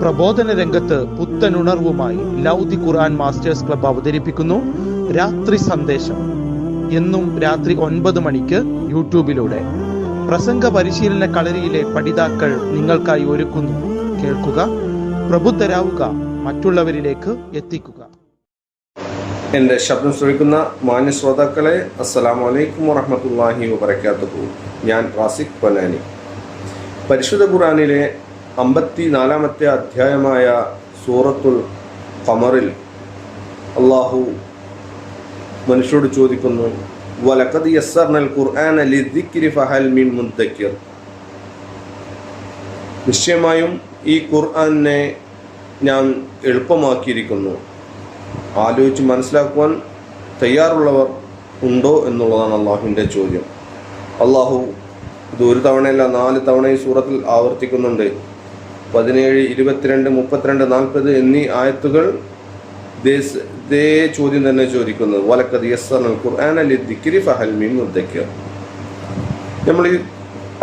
പ്രബോധന രംഗത്ത് പുത്തനുണർവുമായി ലൗദി ഖുർആൻ masters club അവതരിപ്പിക്കുന്നു. രാത്രി സന്ദേശം. എന്നും രാത്രി ഒൻപത് മണിക്ക് യൂട്യൂബിലൂടെ. പ്രസംഗ പരിശീലന കളരിയിലെ പഠിതാക്കൾ നിങ്ങൾക്കായി ഒരുക്കുന്നു. കേൾക്കുക പ്രബുദ്ധരാവുക മറ്റുള്ളവരിലേക്ക് എത്തിക്കുക. എന്റെ ശബ്ദം ശ്രവിക്കുന്ന മാന്യ ശ്രോതാക്കളെ അസ്സലാമു അലൈക്കും വറഹമത്തല്ലാഹി വബർക്കാത്തുഹു ഞാൻ റാസിഖ് പൊന്നാനി. പരിശുദ്ധ ഖുറാനിലെ അമ്പത്തി നാലാമത്തെ അധ്യായമായ സൂറത്തുൽ ഖമറിൽ അള്ളാഹു മനുഷ്യരോട് ചോദിക്കുന്നു വലക്കത് ഫഹൽ മിൻ നിശ്ചയമായും ഈ ഖുർആനെ ഞാൻ എളുപ്പമാക്കിയിരിക്കുന്നു. ആലോചിച്ച് മനസ്സിലാക്കുവാൻ തയ്യാറുള്ളവർ ഉണ്ടോ എന്നുള്ളതാണ് അള്ളാഹുവിന്റെ ചോദ്യം. അള്ളാഹു ഇത് ഒരു തവണയല്ല നാല് തവണ ഈ സൂറത്തിൽ ആവർത്തിക്കുന്നുണ്ട്. പതിനേഴ് ഇരുപത്തിരണ്ട് മുപ്പത്തിരണ്ട് നാൽപ്പത് എന്നീ ആയത്തുകൾ ചോദ്യം തന്നെ ചോദിക്കുന്നത് വലക്കത് യസ്സർനൽ ഖുർആൻ അലി ദിക്രി ഫഹൽ മീൻ മുദ്ദക്കിർ. നമ്മൾ ഈ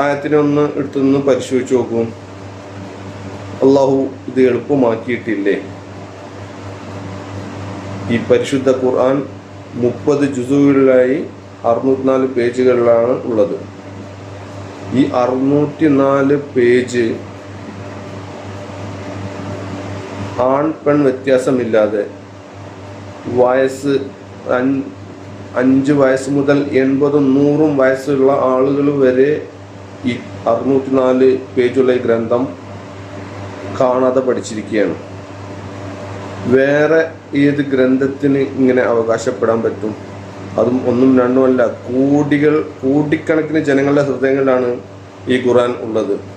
ആയത്തിനെ ഒന്ന് എടുത്തൊന്ന് പരിശോധിച്ച് നോക്കും. അള്ളാഹു ഇത് എളുപ്പമാക്കിയിട്ടില്ലേ? ഈ പരിശുദ്ധ ഖുർആൻ മുപ്പത് ജുസുകളിലായി അറുന്നൂറ്റിനാല് പേജുകളിലാണ് ഉള്ളത്. ഈ അറുന്നൂറ്റി നാല് പേജ് ആൺ പെൺ വ്യത്യാസമില്ലാതെ വയസ്സ് അഞ്ച് വയസ്സ് മുതൽ എൺപതും നൂറും വയസ്സുള്ള ആളുകൾ വരെ ഈ അറുന്നൂറ്റി നാല് പേജുള്ള ഈ ഗ്രന്ഥം കാണാതെ പഠിച്ചിരിക്കുകയാണ്. വേറെ ഏത് ഗ്രന്ഥത്തിന് ഇങ്ങനെ അവകാശപ്പെടാൻ പറ്റും? അതും ഒന്നും രണ്ടുമല്ല കോടികൾ കോടിക്കണക്കിന് ജനങ്ങളുടെ ഹൃദയങ്ങളിലാണ് ഈ ഖുറാൻ ഉള്ളത്.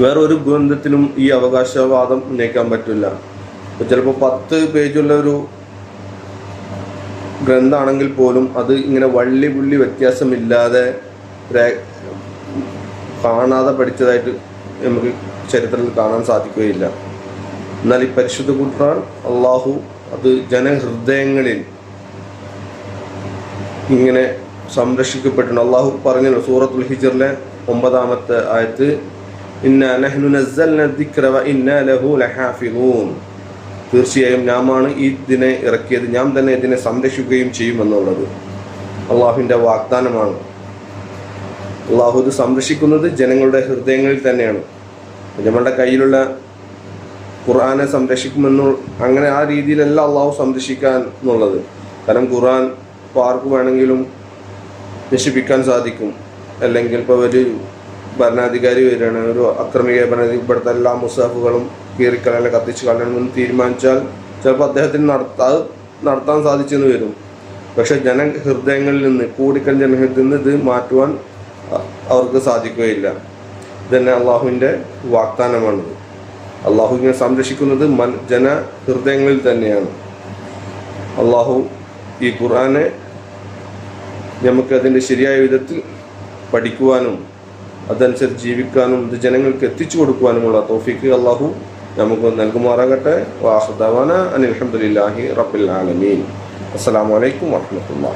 വേറെ ഗ്രന്ഥത്തിലും ഈ അവകാശവാദം ഉന്നയിക്കാൻ പറ്റില്ല. ഇപ്പൊ ചിലപ്പോൾ പത്ത് പേജുള്ള ഒരു ഗ്രന്ഥാണെങ്കിൽ പോലും അത് ഇങ്ങനെ വള്ളി പുള്ളി വ്യത്യാസമില്ലാതെ കാണാതെ പഠിച്ചതായിട്ട് നമുക്ക് ചരിത്രത്തിൽ കാണാൻ സാധിക്കുകയില്ല. എന്നാൽ ഈ പരിശുദ്ധ ഖുർആൻ അള്ളാഹു അത് ജനഹൃദയങ്ങളിൽ ഇങ്ങനെ സംരക്ഷിക്കപ്പെട്ടിട്ടുണ്ട്. അള്ളാഹു പറഞ്ഞല്ലോ സൂറത്തുൽ ഹിജറിലെ ഒമ്പതാമത്തെ ആയത്ത് തീർച്ചയായും നാമാണ് ഈ ഇതിനെ ഇറക്കിയത്. ഞാൻ തന്നെ ഇതിനെ സംരക്ഷിക്കുകയും ചെയ്യുമെന്നുള്ളത് അള്ളാഹുവിന്റെ വാഗ്ദാനമാണ്. അള്ളാഹു ഇത് സംരക്ഷിക്കുന്നത് ജനങ്ങളുടെ ഹൃദയങ്ങളിൽ തന്നെയാണ്. നമ്മളുടെ കയ്യിലുള്ള ഖുർആാനെ സംരക്ഷിക്കുമെന്നു അങ്ങനെ ആ രീതിയിലല്ല അള്ളാഹു സംരക്ഷിക്കാൻ എന്നുള്ളത്. കാരണം ഖുർആൻ ഇപ്പോൾ ആർക്ക് വേണമെങ്കിലും നശിപ്പിക്കാൻ സാധിക്കും. അല്ലെങ്കിൽ ഇപ്പോൾ ഒരു ഭരണാധികാരി വരികയാണ്. ഒരു അക്രമിക ഭരണാധികാരി. ഇവിടുത്തെ എല്ലാ മുസാഫുകളും കീറിക്കളയാൻ കത്തിച്ച് കളയണമെന്ന് തീരുമാനിച്ചാൽ ചിലപ്പോൾ അദ്ദേഹത്തിന് നടത്താ നടത്താൻ സാധിച്ചെന്ന് വരും. പക്ഷെ ജനഹൃദയങ്ങളിൽ നിന്ന് കോടിക്കൻ ജനഹൃദയത്തിൽ നിന്ന് ഇത് മാറ്റുവാൻ അവർക്ക് സാധിക്കുകയില്ല. ഇതന്നെ അള്ളാഹുവിന്റെ വാഗ്ദാനമാണിത്. അള്ളാഹു ഇങ്ങനെ സംരക്ഷിക്കുന്നത് മൻ ജന ഹൃദയങ്ങളിൽ തന്നെയാണ്. അള്ളാഹു ഈ ഖുർആനെ നമുക്ക് അതിന്റെ ശരിയായ വിധത്തിൽ പഠിക്കുവാനും അതനുസരിച്ച് ജീവിക്കാനും ഇത് ജനങ്ങൾക്ക് എത്തിച്ചു കൊടുക്കുവാനുമുള്ള തോഫിക്ക് അള്ളാഹു നമുക്ക് നൽകുമാറാകട്ടെ. വാഹുദാന അനിൽഹമുല്ലാഹി റബ്ബിൽ ആലമീൻ. അസ്സാം വലൈക്കും വാഹമത്തുള്ള